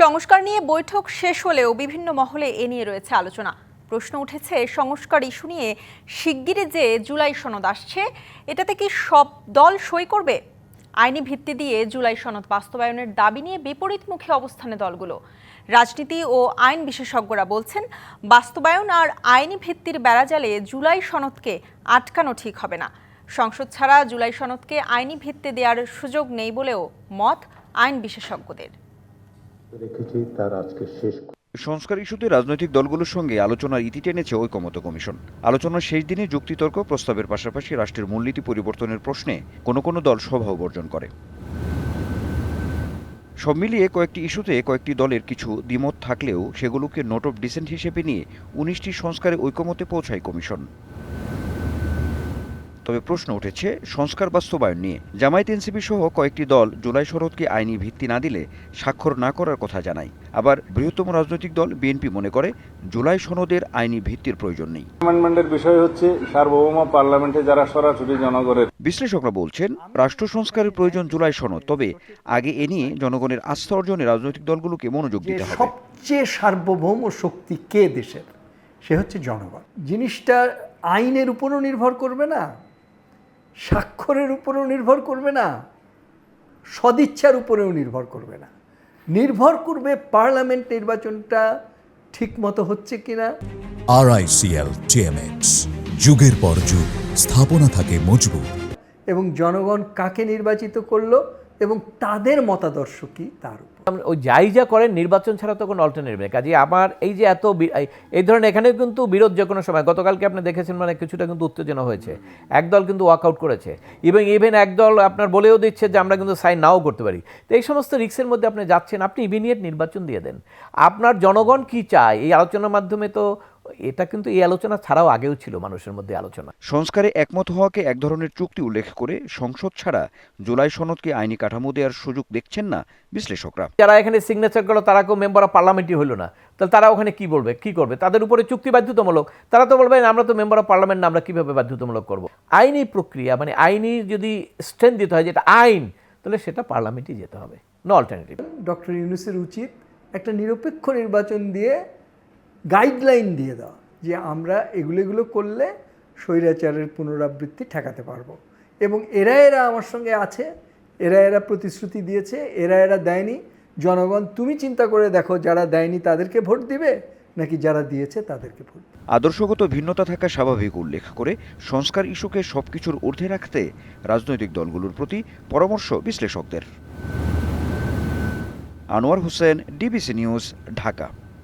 সংস্কার নিয়ে বৈঠক শেষ হলেও বিভিন্ন মহলে এ নিয়ে রয়েছে আলোচনা। প্রশ্ন উঠেছে, সংস্কার ইস্যু নিয়ে শিগগিরই যে জুলাই সনদ আসছে, এটাতে কি সব দল সই করবে? আইনি ভিত্তি দিয়ে জুলাই সনদ বাস্তবায়নের দাবি নিয়ে বিপরীতমুখী অবস্থানে দলগুলো। রাজনীতি ও আইন বিশেষজ্ঞরা বলছেন, বাস্তবায়ন আর আইনি ভিত্তির বেড়াজালে জুলাই সনদকে আটকানো ঠিক হবে না। সংসদ ছাড়া জুলাই সনদকে আইনি ভিত্তি দেওয়ার সুযোগ নেই বলেও মত আইন বিশেষজ্ঞদের। রেখেছি, তার আজকে শেষ সংস্কার ইস্যুতে রাজনৈতিক দলগুলোর সঙ্গে আলোচনার ইতি টেনেছে ঐকমত্য কমিশন। আলোচনার শেষ দিনে যুক্তিতর্ক প্রস্তাবের পাশাপাশি রাষ্ট্রের মূলনীতি পরিবর্তনের প্রশ্নে কোনো কোনো দল সভাও বর্জন করে। সব মিলিয়ে কয়েকটি ইস্যুতে কয়েকটি দলের কিছু দ্বিমত থাকলেও সেগুলোকে নোট অফ ডিসেন্ট হিসেবে নিয়ে উনিশটি সংস্কারে ঐকমতে পৌঁছায় কমিশন। তবে প্রশ্ন উঠেছে সংস্কার বাস্তবায়ন নিয়ে। জামায়াত এনসিপি সহ কয়েকটি দল জুলাই শরৎকে আইনি ভিত্তি না দিলে স্বাক্ষর না করার কথা জানায়। আবার বৃহত্তম রাজনৈতিক দল বিএনপি মনে করে জুলাই সনদের আইনি ভিত্তির প্রয়োজন নেই। অ্যামেন্ডমেন্টের বিষয় হচ্ছে সার্বভৌম পার্লামেন্টে যারা সরাসরি জনগণের বিশ্লেষকরা বলছেন রাষ্ট্র সংস্কারের প্রয়োজন জুলাই সনদ তবে আগে এ নিয়ে জনগণের আস্থা অর্জনে রাজনৈতিক দলগুলোকে মনোযোগ দিতে হবে। সবচেয়ে সার্বভৌম শক্তি কে দেশের? সে হচ্ছে জনগণ। জিনিসটা আইনের উপরও নির্ভর করবে না স্বাক্ষরের উপরেও নির্ভর করবে না সদিচ্ছার উপরেও নির্ভর করবে না। নির্ভর করবে পার্লামেন্ট নির্বাচনটা ঠিকমতো হচ্ছে কিনা। আরআইসিএল টিএমএক্স যুগের পর যুগ স্থাপনা থাকে মজবুত। এবং জনগণ কাকে নির্বাচিত করল? এবং তাদের মতাদর্শ কি? তার উপর। ওই যাই যা করেন, নির্বাচন ছাড়া তো কোনো অল্টারনেটিভ নেই। কাজে আমার এই যে এত এই- ধরনের এখানে কিন্তু বিরোধ যে কোনো সময়। গতকালকে আপনি দেখেছেন মানে কিছুটা কিন্তু উত্তেজনা হয়েছে। একদল কিন্তু ওয়াকআউট করেছে। এবং ইভেন একদল আপনার বলেও দিচ্ছে যে আমরা কিন্তু সাইন নাও করতে পারি। তো এই সমস্ত রিক্সের মধ্যে আপনি যাচ্ছেন। আপনি ইমিডিয়েট নির্বাচন দিয়ে দেন। আপনার জনগণ কি চায়? এই আলোচনার মাধ্যমে তো এটা কিন্তু এই আলোচনা ছাড়াও আগেও ছিল মানুষের মধ্যে আলোচনা। সংস্কারে একমত হওয়াকে এক ধরনের চুক্তি উল্লেখ করে সংসদ ছাড়া জুলাই সনদকে আইনি কাঠামো দেওয়ার সুযোগ দেখছেন না বিশ্লেষকরা। যারা এখানে সিগনেচার করল তারা কেউ মেম্বার অফ পার্লামেন্টই হলো না। তাহলে তারা ওখানে কি বলবে? কি করবে? তাদের উপরে চুক্তি বাধ্যতামূলক। তারা তো বলবে আমরা তো মেম্বার অফ পার্লামেন্ট না আমরা কীভাবে বাধ্যতামূলক করব? আইনি প্রক্রিয়া মানে আইনি যদি স্ট্রেন্থ দিতে হয় যেটা আইন তাহলে সেটা পার্লামেন্টই যেতে হবে। নো অল্টারনেটিভ ডক্টর ইউনুসের উচিত একটা নিরপেক্ষ নির্বাচন দিয়ে গাইডলাইন দিয়ে দেওয়া যে আমরা এগুলো এগুলো করলে স্বৈরাচারের পুনরাবৃত্তি ঠেকাতে পারব। এবং এরা এরা আমার সঙ্গে আছে, এরা এরা প্রতিশ্রুতি দিয়েছে, এরা এরা দেয়নি। জনগণ, তুমি চিন্তা করে দেখো যারা দেয়নি তাদেরকে ভোট দিবে, নাকি যারা দিয়েছে তাদেরকে ভোট আদর্শগত ভিন্নতা থাকা স্বাভাবিক উল্লেখ করে সংস্কার ইস্যুকে সবকিছুর ঊর্ধ্বে রাখতে রাজনৈতিক দলগুলোর প্রতি পরামর্শ বিশ্লেষকদের। Anwar Hossain, DBC news, Dhaka.